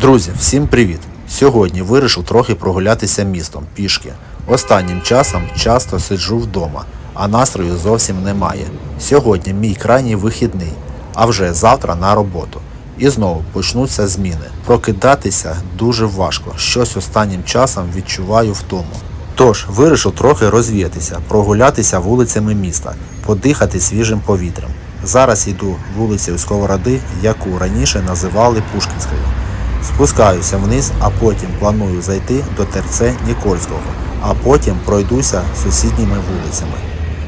Друзі, всім привіт! Сьогодні вирішив трохи прогулятися містом пішки. Останнім часом часто сиджу вдома, а настрою зовсім немає. Сьогодні мій крайній вихідний, а вже завтра на роботу. І знову почнуться зміни. Прокидатися дуже важко. Щось останнім часом відчуваю втому. Тож вирішив трохи розвіятися, прогулятися вулицями міста, подихати свіжим повітрям. Зараз йду вулицею Сковороди, яку раніше називали Пушкінською. Спускаюся вниз, а потім планую зайти до ТРЦ Нікольського, а потім пройдуся сусідніми вулицями.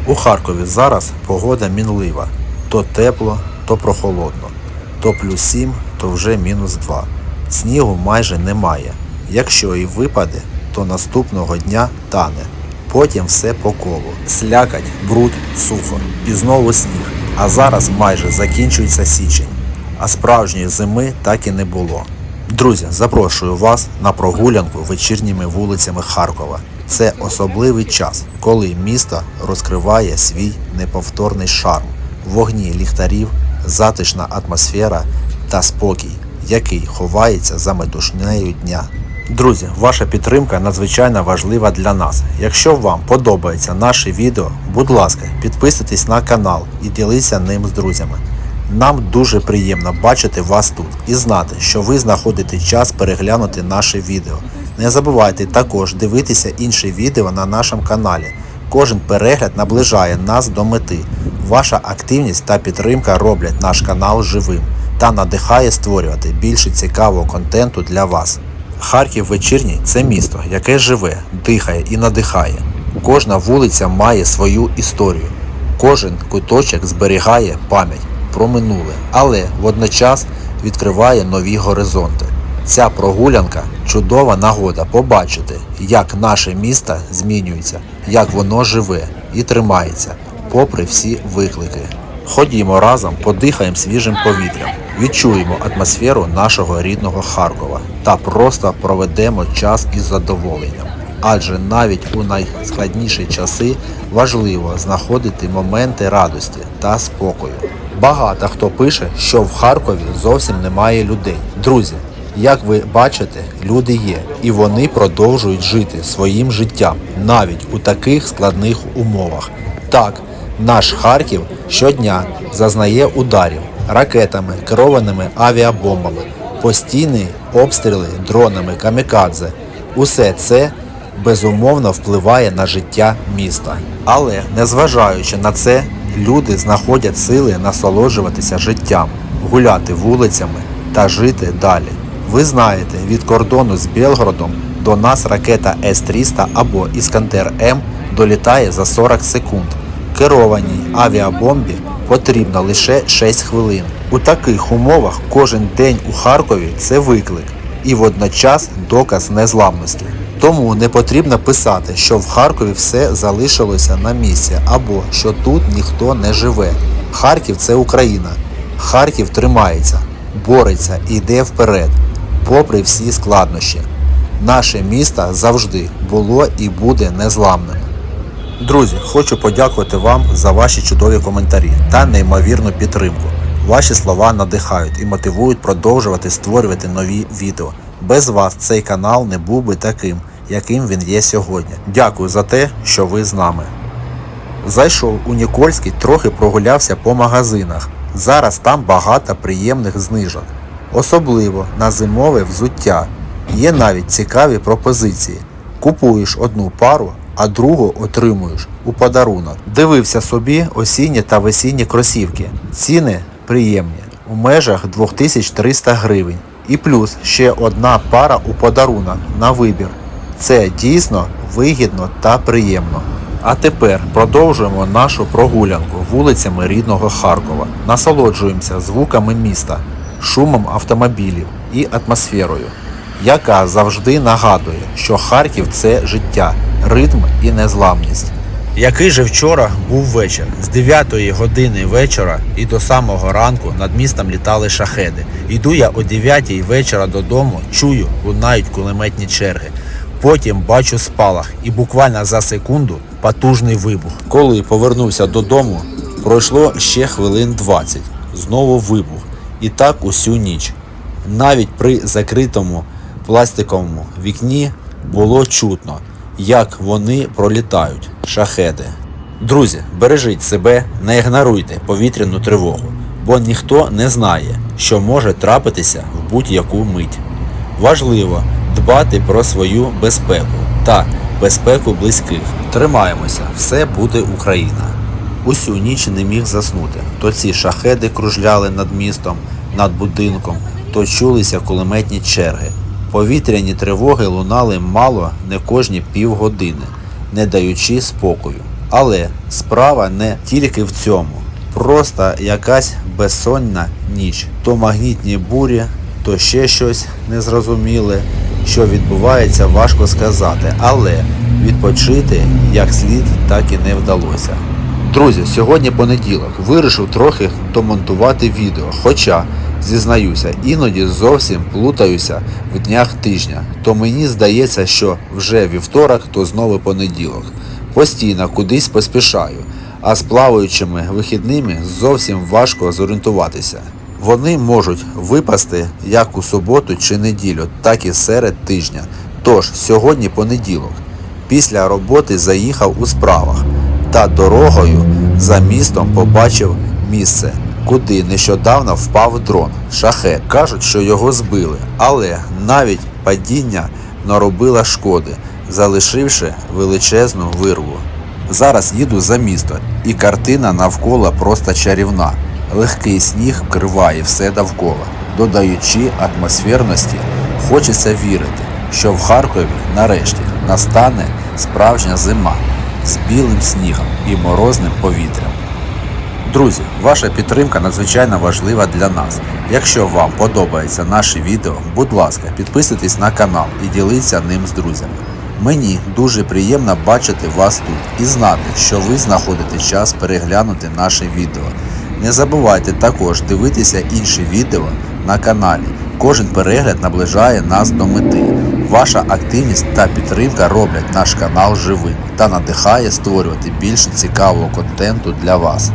У Харкові зараз погода мінлива. То тепло, то прохолодно. То плюс 7, то вже мінус 2. Снігу майже немає. Якщо і випаде, то наступного дня тане. Потім все по колу. Слякать, бруд, сухо. І знову сніг. А зараз майже закінчується січень. А справжньої зими так і не було. Друзі, запрошую вас на прогулянку вечірніми вулицями Харкова. Це особливий час, коли місто розкриває свій неповторний шарм, вогні ліхтарів, затишна атмосфера та спокій, який ховається за метушнею дня. Друзі, ваша підтримка надзвичайно важлива для нас. Якщо вам подобається наше відео, будь ласка, підписуйтесь на канал і діліться ним з друзями. Нам дуже приємно бачити вас тут і знати, що ви знаходите час переглянути наше відео. Не забувайте також дивитися інші відео на нашому каналі. Кожен перегляд наближає нас до мети. Ваша активність та підтримка роблять наш канал живим та надихає створювати більше цікавого контенту для вас. Харків вечірній це місто, яке живе, дихає і надихає. Кожна вулиця має свою історію. Кожен куточок зберігає пам'ять про минуле, але водночас відкриває нові горизонти. Ця прогулянка чудова нагода побачити, як наше місто змінюється, як воно живе і тримається, попри всі виклики. Ходімо разом, подихаємо свіжим повітрям, відчуємо атмосферу нашого рідного Харкова та просто проведемо час із задоволенням. Адже навіть у найскладніші часи важливо знаходити моменти радості та спокою. Багато хто пише, що в Харкові зовсім немає людей. Друзі, як ви бачите, люди є, і вони продовжують жити своїм життям навіть у таких складних умовах. Так, наш Харків щодня зазнає ударів ракетами, керованими авіабомбами, постійні обстріли дронами камікадзе. Усе це безумовно впливає на життя міста. Але незважаючи на це, люди знаходять сили насолоджуватися життям, гуляти вулицями та жити далі. Ви знаєте, від кордону з Белгородом до нас ракета С-300 або Іскандер М долітає за 40 секунд. Керованій авіабомбі потрібно лише 6 хвилин. У таких умовах кожен день у Харкові це виклик і водночас доказ незламності. Тому не потрібно писати, що в Харкові все залишилося на місці або що тут ніхто не живе. Харків це Україна. Харків тримається, бореться і йде вперед, попри всі складнощі. Наше місто завжди було і буде незламним. Друзі, хочу подякувати вам за ваші чудові коментарі та неймовірну підтримку. Ваші слова надихають і мотивують продовжувати створювати нові відео. Без вас цей канал не був би таким, яким він є сьогодні. Дякую за те, що ви з нами. Зайшов у Нікольський, трохи прогулявся по магазинах. Зараз там багато приємних знижок. Особливо на зимове взуття. Є навіть цікаві пропозиції. Купуєш одну пару, а другу отримуєш у подарунок. Дивився собі осінні та весінні кросівки. Ціни приємні у межах 2300 гривень. І плюс ще одна пара у подарунок на вибір. Це дійсно вигідно та приємно. А тепер продовжуємо нашу прогулянку вулицями рідного Харкова. Насолоджуємося звуками міста, шумом автомобілів і атмосферою, яка завжди нагадує, що Харків це життя, ритм і незламність. Який же вчора був вечір. З 9 години вечора і до самого ранку над містом літали шахеди. Йду я о 9 вечора додому, чую, лунають кулеметні черги. Потім бачу спалах і буквально за секунду потужний вибух. Коли повернувся додому, пройшло ще хвилин 20. Знову вибух. І так усю ніч. Навіть при закритому пластиковому вікні було чутно, як вони пролітають, шахеди. Друзі, бережіть себе, не ігноруйте повітряну тривогу, бо ніхто не знає, що може трапитися в будь-яку мить. Важливо дбати про свою безпеку та безпеку близьких. Тримаємося, все буде Україна. Усю ніч не міг заснути. То ці шахеди кружляли над містом, над будинком, то чулися кулеметні черги. Повітряні тривоги лунали мало не кожні півгодини, не даючи спокою. Але справа не тільки в цьому. Просто якась безсонна ніч. То магнітні бурі, то ще щось незрозуміле, що відбувається, важко сказати, але відпочити як слід так і не вдалося. Друзі, сьогодні понеділок. Вирішив трохи домонтувати відео. Хоча, зізнаюся, іноді зовсім плутаюся в днях тижня. То мені здається, що вже вівторок, то знову понеділок. Постійно кудись поспішаю, а з плаваючими вихідними зовсім важко зорієнтуватися. Вони можуть випасти як у суботу чи неділю, так і серед тижня. Тож, сьогодні понеділок. Після роботи заїхав у справах та дорогою за містом побачив місце, куди нещодавно впав дрон. Шахет. Кажуть, що його збили, але навіть падіння наробило шкоди, залишивши величезну вирву. Зараз їду за місто, і картина навколо просто чарівна. Легкий сніг вкриває все довкола, додаючи атмосферності, хочеться вірити, що в Харкові нарешті настане справжня зима з білим снігом і морозним повітрям. Друзі, ваша підтримка надзвичайно важлива для нас. Якщо вам подобається наше відео, будь ласка, підписуйтесь на канал і діліться ним з друзями. Мені дуже приємно бачити вас тут і знати, що ви знаходите час переглянути наше відео. Не забувайте також дивитися інші відео на каналі. Кожен перегляд наближає нас до мети. Ваша активність та підтримка роблять наш канал живим та надихає створювати більше цікавого контенту для вас.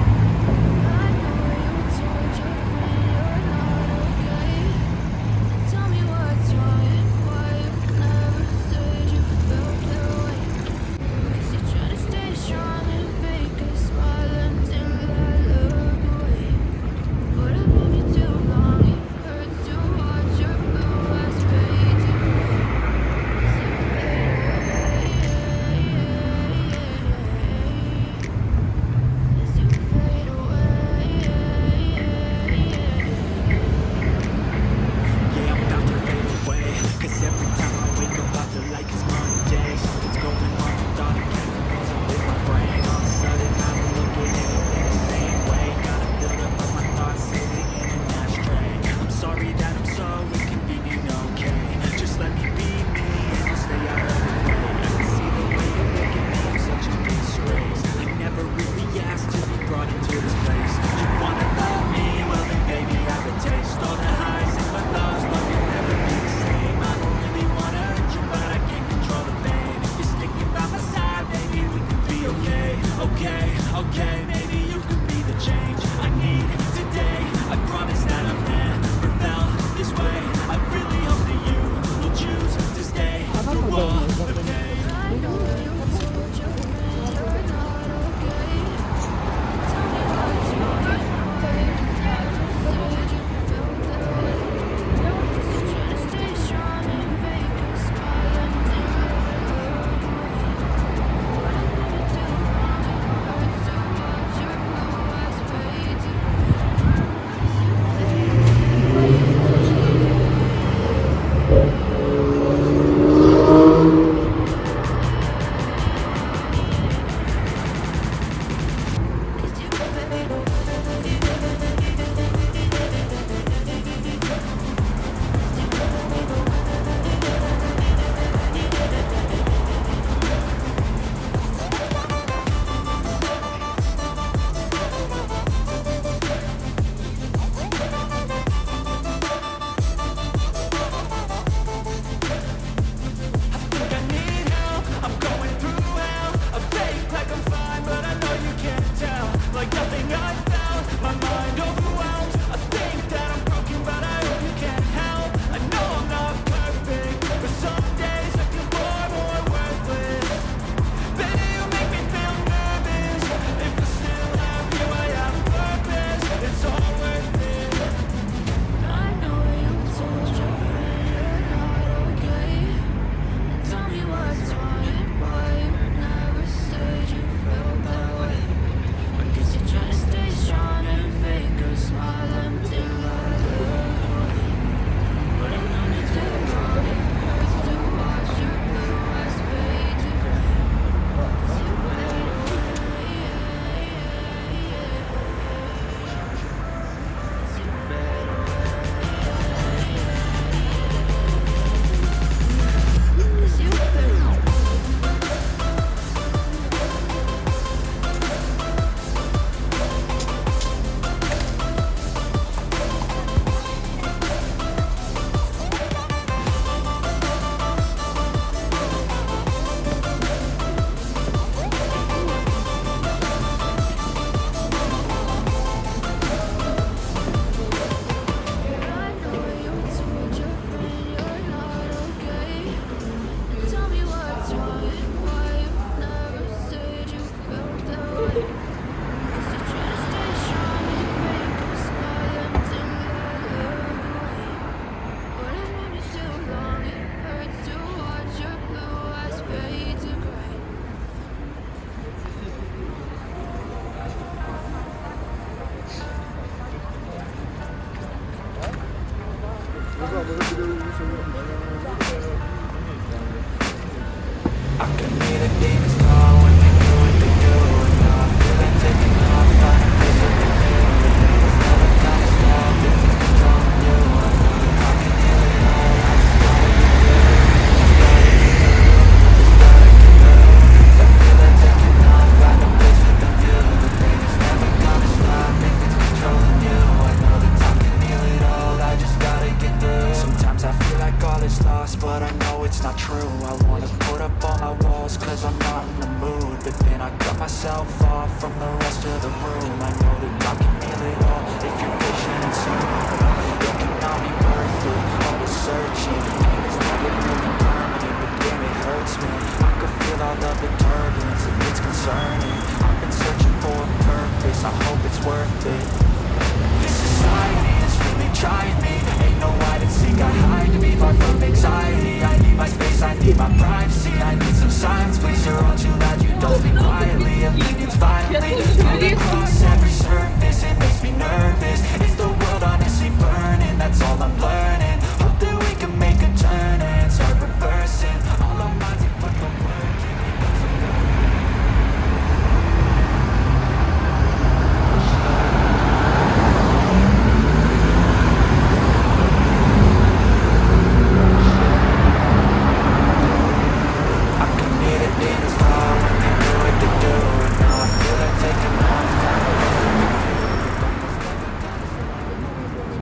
Amen.